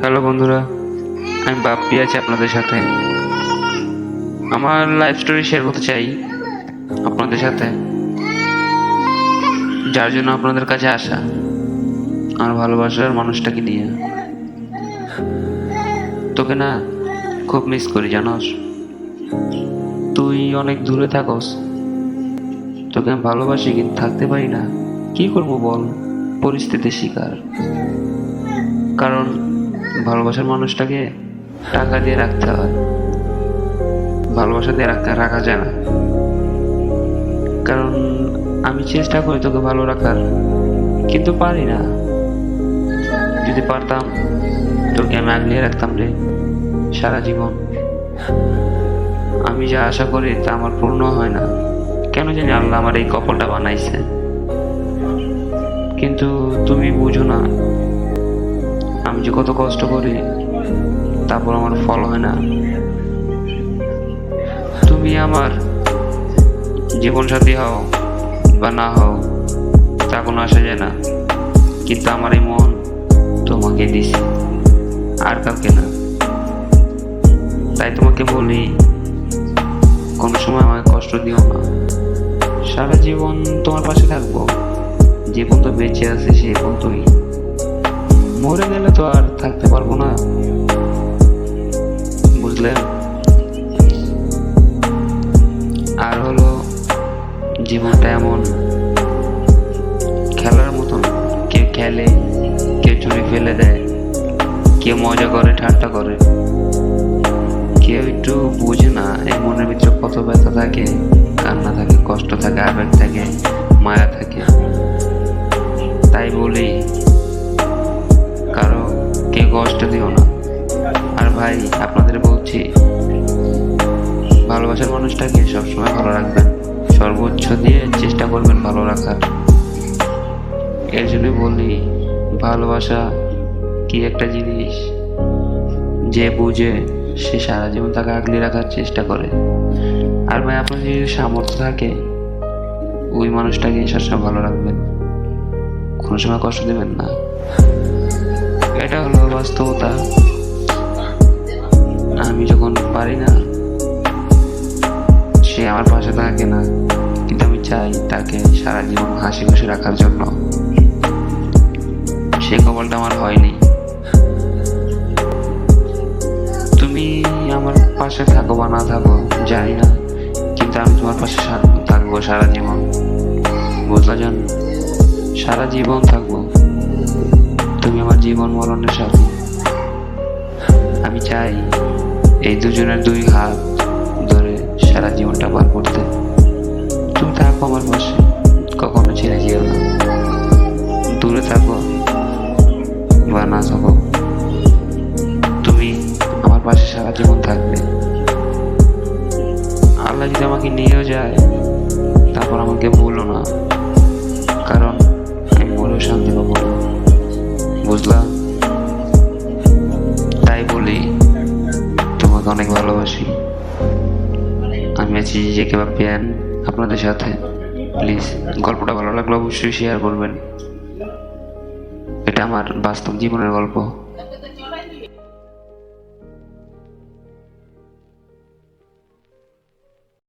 Hello বন্ধুরা, আমি বাপ্পি আছি আপনাদের সাথে। আমার লাইফ স্টোরি শেয়ার করতে চাই আপনাদের সাথে। যার জন্য আপনাদের কাছে আসা আমার ভালোবাসার মানুষটাকে নিয়ে। তোকে না খুব মিস করি, জানোস? তুই অনেক দূরে থাকস। তোকে আমি ভালোবাসি কিন্তু থাকতে পারি না। কি করব বল? পরিস্থিতির শিকার। কারণ ভালোবাসার মানুষটাকে টাকা দিয়ে রাখতে হয়। ভালোবাসা দিয়ে রাখতে রাখা যায় না। কারণ আমি চেষ্টা করি তোকে ভালো রাখার, কিন্তু পারি না। যদি পারতাম, তোকে আমি আগলিয়ে রাখতাম রে, সারা জীবন। আমি যা আশা করি তা আমার পূর্ণ হয় না। কেন জানি আল্লাহ আমার এই কপালটা বানাইছে। কিন্তু তুমি বুঝো না আমি যে কত কষ্ট করি, তারপর আমার ফল হয় না। তুমি আমার জীবন সাথী হও বা না হও, তা কোনো আসা যায় না। কিন্তু আমার এই মন তোমাকে দিছে, আর কাউকে না। তাই তোমাকে বলি, কোনো সময় আমাকে কষ্ট দিও না। সারা জীবন তোমার পাশে থাকব, যে পর্যন্ত বেঁচে আছে সে পর্যন্তই। মরে গেলে তো আর থাকতে পারব না। বুঝলেন আর হলো, জীবনটা এমন। খেলার মতন। কেউ খেলে কেউ চুরি ফেলে দেয় কেউ মজা করে, ঠাট্টা করে। কেউ একটু বুঝে না, এই মনের ভিতরে কত ব্যথা থাকে, কান্না থাকে, কষ্ট থাকে, আবেগ থাকে, মায়া থাকে। আপনাদের বলছি, ভালোবাসার মানুষটাকে সবসময় ভালো রাখবেন। সর্বোচ্চ দিয়ে চেষ্টা করবেন ভালো রাখার। এর জন্য বলি, ভালোবাসা কি একটা জিনিস, যে বুঝে সে সারা জীবন তাকে আগলে রাখার চেষ্টা করে। আর ভাই, আপনার যদি সামর্থ্য থাকে, ওই মানুষটাকে সবসময় ভালো রাখবেন। কোনো সময় কষ্ট দেবেন না। এটা হলো বাস্তবতা। পারি না। সে আমার পাশে থাকে না, কিন্তু আমি চাই তাকে সারা জীবন হাসি খুশি রাখার জন্য। সে কপালটা আমার হয়নি। তুমি আমার পাশে থাকো বা না থাকো, জানি না, কিন্তু আমি তোমার পাশে থাকব সারা জীবন। বুঝলা জান? সারা জীবন থাকব। তুমি আমার জীবন মরণের সাথে। আমি চাই এই দুজনের দুই হাত ধরে সারা জীবনটা পার করতে। তুমি থাকো আমার পাশে, কখনো ছেড়ে যেও না। দূরে থাকো বা না থাকো। তুমি আমার পাশে সারা জীবন থাকবে। আল্লাহ যদি আমাকে নিয়েও যায়, তারপর আমাকে বলো না। কারণ আমি মরেও শান্তি পাবো না। বুঝলা? আছি যে কেবা প্যান, আপনাদের সাথে। প্লিজ, গল্পটা ভালো লাগলে অবশ্যই শেয়ার করবেন। এটা আমার বাস্তব জীবনের গল্প।